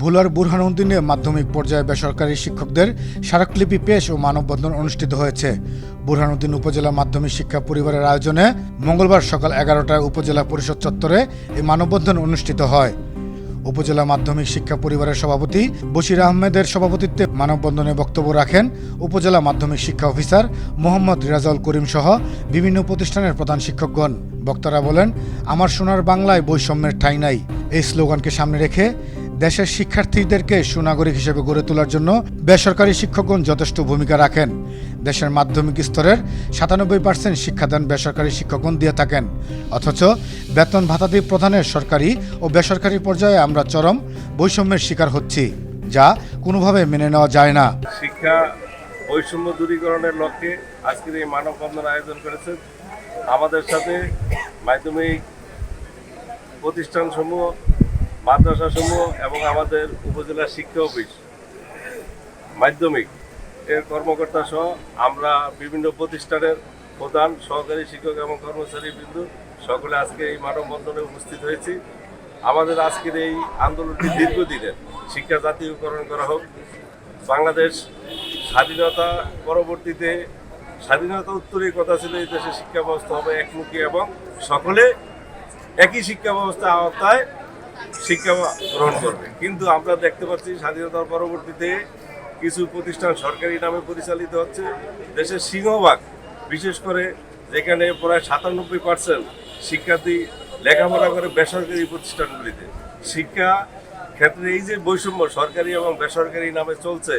ভুলার বুরহানুদ্দিনে মাধ্যমিক পর্যায়ে বেসরকারি শিক্ষকদের স্মারকলিপি পেশ ও মানববন্ধন অনুষ্ঠিত হয়েছে। বুরহানুদ্দিন উপজেলা মাধ্যমিক শিক্ষা পরিবারের আয়োজনে মঙ্গলবার সকাল এগারোটায় উপজেলা পরিষদ চত্বরে এই মানববন্ধন অনুষ্ঠিত হয়। উপজেলা মাধ্যমিক শিক্ষা পরিবারের সভাপতি বশির আহমেদের সভাপতিত্বে মানববন্ধনে বক্তব্য রাখেন উপজেলা মাধ্যমিক শিক্ষা অফিসার মোহাম্মদ রিয়াজাউল করিম সহ বিভিন্ন প্রতিষ্ঠানের প্রধান শিক্ষকগণ। বক্তারা বলেন, আমার সোনার বাংলায় বৈষম্যের ঠাঁই নাই। এই স্লোগানকে সামনে রেখে দেশের শিক্ষার্থীদেরকে সুনাগরিক হিসেবে গড়ে তোলার জন্য বেসরকারি শিক্ষকগণ যথেষ্ট ভূমিকা রাখেন। দেশের মাধ্যমিক স্তরের সাতানব্বই পার্সেন্ট শিক্ষাদান বেসরকারি শিক্ষকগণ দিয়ে থাকেন। অথচ বেতন ভাতাদি প্রধানের সরকারি ও বেসরকারি পর্যায়ে আমরা চরম বৈষম্যের শিকার হচ্ছি, যা কোনোভাবে মেনে নেওয়া যায় না। শিক্ষা বৈষম্য দূরীকরণের লক্ষ্যে আজকের এই মানববন্ধন আয়োজন করেছে আমাদের সাথে মাধ্যমিক প্রতিষ্ঠানসমূহ মাদ্রাসাসমূহ এবং আমাদের উপজেলা শিক্ষা অফিস, মাধ্যমিক এর কর্মকর্তা সহ আমরা বিভিন্ন প্রতিষ্ঠানের প্রধান সহকারী শিক্ষক এবং কর্মচারী বিন্দু সকলে আজকে এই মানব মানববন্ধনে উপস্থিত হয়েছি। আমাদের আজকের এই আন্দোলনটি দীর্ঘদিনের। শিক্ষা জাতীয়করণ করা হোক, বাংলাদেশ স্বাধীনতা পরবর্তীতে স্বাধীনতা উত্তরের কথা ছিল এই দেশের শিক্ষা ব্যবস্থা হবে একমুখী এবং সকলে একই শিক্ষা ব্যবস্থা আওতায় শিক্ষা গ্রহণ করবে। কিন্তু আমরা দেখতে পাচ্ছি স্বাধীনতার পরবর্তীতে কিছু প্রতিষ্ঠান সরকারি নামে পরিচালিত হচ্ছে। দেশের সিংহভাগ, বিশেষ করে যেখানে প্রায় সাতানব্বই পার্সেন্ট শিক্ষার্থী লেখাপড়া করে বেসরকারি প্রতিষ্ঠানগুলিতে। শিক্ষা ক্ষেত্রে এই যে বৈষম্য সরকারি এবং বেসরকারি নামে চলছে,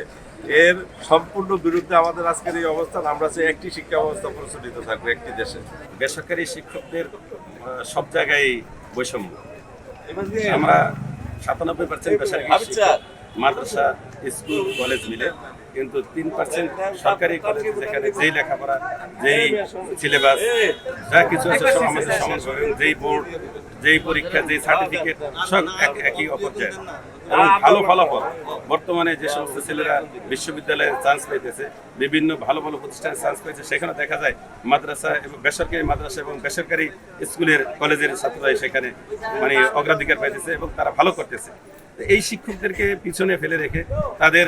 এর সম্পূর্ণ বিরুদ্ধে আমাদের আজকের এই অবস্থান। আমরা চাই একটি শিক্ষা ব্যবস্থা প্রচলিত থাকবে একটি দেশে। বেসরকারি শিক্ষকদের সব জায়গায় বৈষম্য। আমরা সাতানব্বই পার্সেন্ট বেসরকারি মাদ্রাসা স্কুল কলেজ মিলে কিন্তু তিন পার্সেন্ট সরকারি কলেজ যেখানে যেই লেখাপড়া যেই সিলেবাস যা কিছু আছে সব আমাদের সমান। যেই বোর্ড যেই পরীক্ষা যেই সার্টিফিকেট সব এক- একই অপর্যায়ে এবং ভালো ফলাফল। বর্তমানে যে সমস্ত ছেলেরা বিশ্ববিদ্যালয়ে চান্স পাইতেছে বিভিন্ন ভালো ভালো প্রতিষ্ঠানে চান্স পাইছে সেখানে দেখা যায় মাদ্রাসা এবং বেসরকারি মাদ্রাসা এবং বেসরকারি স্কুলের কলেজের ছাত্ররাই সেখানে মানে অগ্রাধিকার পাইতেছে এবং তারা ভালো করতেছে। তো এই শিক্ষকদেরকে পিছনে ফেলে রেখে তাদের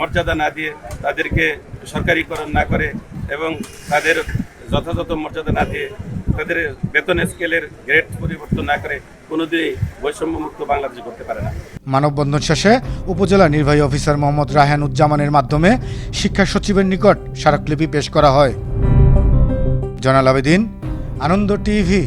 মর্যাদা না দিয়ে তাদেরকে সরকারিকরণ না করে এবং তাদের যথাযথ মর্যাদা না দিয়ে তাদের বেতন স্কেলের গ্রেড পরিবর্তন না করে মানববন্ধন শেষে উপজেলা নির্বাহী অফিসার মোহাম্মদ রায়হান উজ্জামানের মাধ্যমে শিক্ষা সচিবের নিকট স্মারকলিপি পেশ করা হয়। জনাল আবেদিন, আনন্দ টিভি।